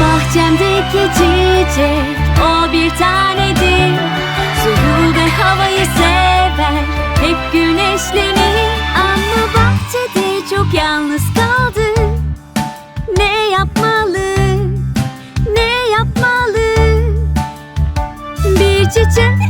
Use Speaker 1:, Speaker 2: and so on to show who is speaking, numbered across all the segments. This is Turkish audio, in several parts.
Speaker 1: Bahçemdeki çiçek o bir tanedir. Suyu ve havayı sever. Hep güneşlenir. Ama bahçede çok yalnız kaldı. Ne yapmalı, ne yapmalı? Bir çiçek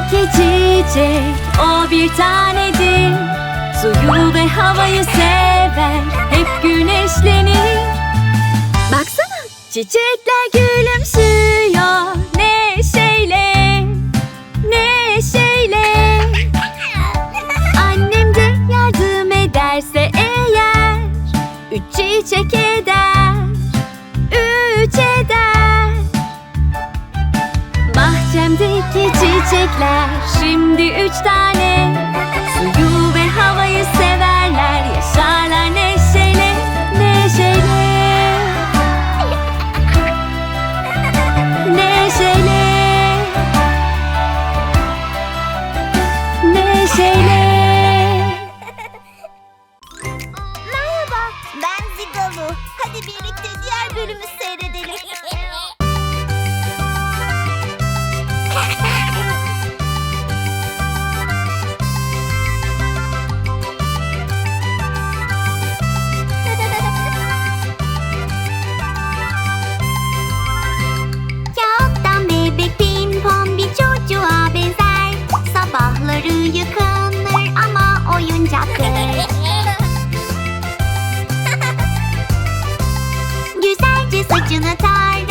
Speaker 1: Bahçemdeki çiçek o bir tanedir. Suyu ve havayı sever hep güneşlenir. Baksana çiçekler gülümsüyor neşeyle Neşeyle. Annem de yardım ederse eğer Üç çiçek çiçekler şimdi üç tane Suyu ve havayı severler. Yaşarlar neşeyle, neşeyle. Neşeyle. Neşeyle.
Speaker 2: Merhaba, ben Zigalu. Hadi birlikte diğer bölümü Sucuna tare